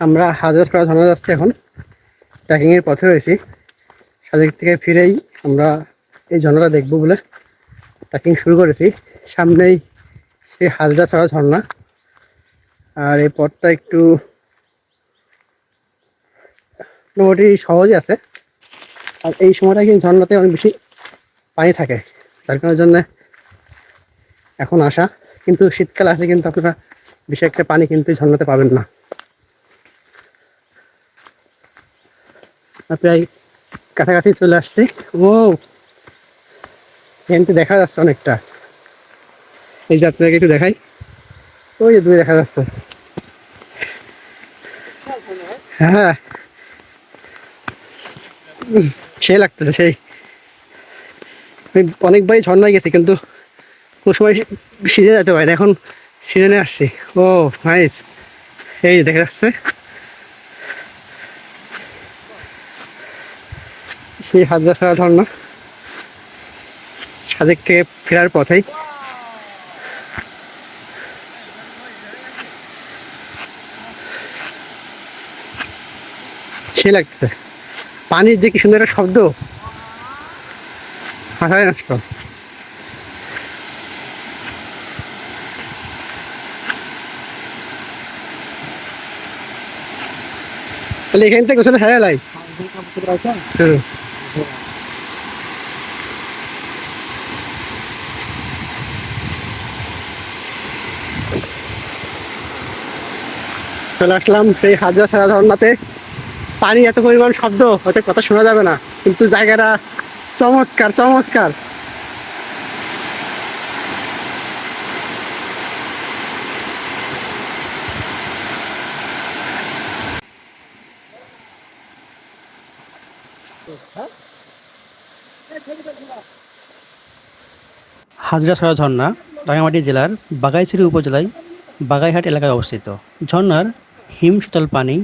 আমরা হাজারপাড়া ঝর্ণা যাচ্ছি এখন। ট্রেকিংয়ের পথে রয়েছি। সাজেক থেকে ফিরেই আমরা এই ঝর্ণাটা দেখব বলে ট্রেকিং শুরু করেছি। সামনেই সেই হাজরাছড়া ঝর্ণা। আর এই পথটা একটু মোটামুটি সহজই আছে। আর এই সময়টা কিন্তু ঝর্ণাতে অনেক বেশি পানি থাকে। তার কারণের জন্য এখন আসা। কিন্তু শীতকাল আসলে কিন্তু আপনারা বেশি একটা পানি কিন্তু ঝর্ণাতে পাবেন না। প্রায় কাছাকাছি চলে আসছি। ও এখান থেকে দেখা যাচ্ছে অনেকটা। এই যে আপনাকে একটু দেখাই। ওই যে দূরে দেখা যাচ্ছে। হ্যাঁ। সেই লাগতেছে, সেই। আমি অনেকবারই ঝর্ণায় গেছি, কিন্তু কোনো সময় সিজে যেতে পারি না। এখন সিজনে আসছি। ও নাইস এই দেখা যাচ্ছে। সেই হাজরা ছাড়া ঝর্ণা সাজেক থেকে ফেরার পথেই। সে লাগতেছে। পানির যে কি সুন্দর একটা শব্দ। মাথায় নষ্ট। তাহলে এখান থেকে গোসলে সারা লাই হুম। চলে আসলাম সেই হাজার সারা ঝর্ণাতে। পানি এত পরিমাণ শব্দ, হয়তো কথা শোনা যাবে না, কিন্তু জায়গাটা চমৎকার চমৎকার। হাজরাছড়া ঝর্ণা রাঙামাটি জেলার বাগাইছড়ি উপজেলায় বাগাইহাট এলাকায় অবস্থিত। ঝর্ণার হিম শীতল পানি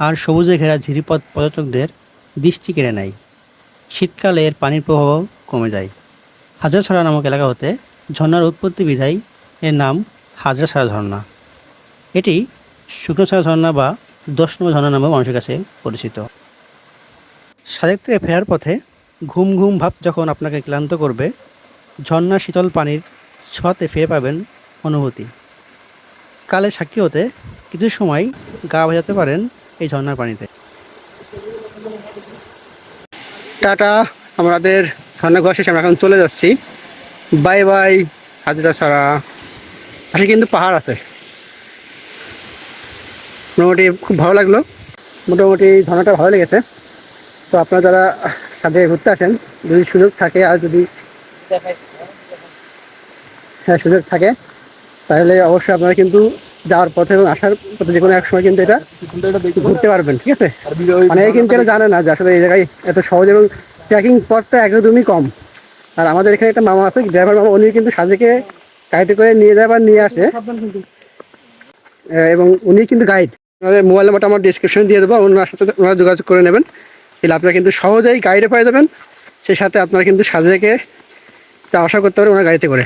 আর সবুজে ঘেরা ঝিরিপথ পর্যটকদের দৃষ্টি কেড়ে নেয়। শীতকালে এর পানির প্রবাহ কমে যায়। হাজরাছড়া নামক এলাকা হতে ঝর্ণার উৎপত্তি বিধায় এর নাম হাজরাছড়া ঝর্ণা। এটি শুকনোছড়া ঝর্ণা বা দশ নম্বর ঝর্ণা নামেও মানুষের কাছে পরিচিত। সাজেক থেকে ফেরার পথে ঘুম ঘুম ভাব যখন আপনাকে ক্লান্ত করবে, ঝর্ণা শীতল পানির ছোঁয়াতে ফিরে পাবেন অনুভূতি। কালের সাক্ষী হতে কিছু সময় গা ভেজাতে পারেন এই ঝর্ণার পানিতে। টাটা, আমাদের ঝর্ণা ঘর শেষে, আমরা এখন চলে যাচ্ছি। বাই বাই, হাজরা ছাড়া। পাশে কিন্তু পাহাড় আছে। মোটামুটি খুব ভালো লাগল। মোটামুটি ঝর্ণাটা ভালো লেগেছে। তো আপনারা যারা সাথে ঘুরতে আসেন, যদি সুযোগ থাকে আর যদি হ্যাঁ সুযোগ থাকে, তাহলে অবশ্যই আপনারা কিন্তু যাওয়ার পথে এবং আসার পথে যে কোনো এক সময় কিন্তু এটা ঘুরতে পারবেন, ঠিক আছে? অনেকে কিন্তু এটা জানে না যে আসলে এই জায়গায় এত সহজ এবং ট্রেকিং পথটা একদমই কম। আর আমাদের এখানে একটা মামা আছে ড্রাইভার মামা, উনি কিন্তু সাজেকে গাড়িতে করে নিয়ে যায় বা নিয়ে আসে। এবং উনি কিন্তু গাইড মোবাইল নাম্বারটা আমার ডিসক্রিপশনে দিয়ে দেবো, ওনার সাথে ওনারা যোগাযোগ করে নেবেন। তাহলে আপনারা কিন্তু সহজেই গাইডে পেয়ে যাবেন। সেই সাথে আপনারা কিন্তু সাজেকে আশা করতে পারেন ওনার গাড়িতে করে।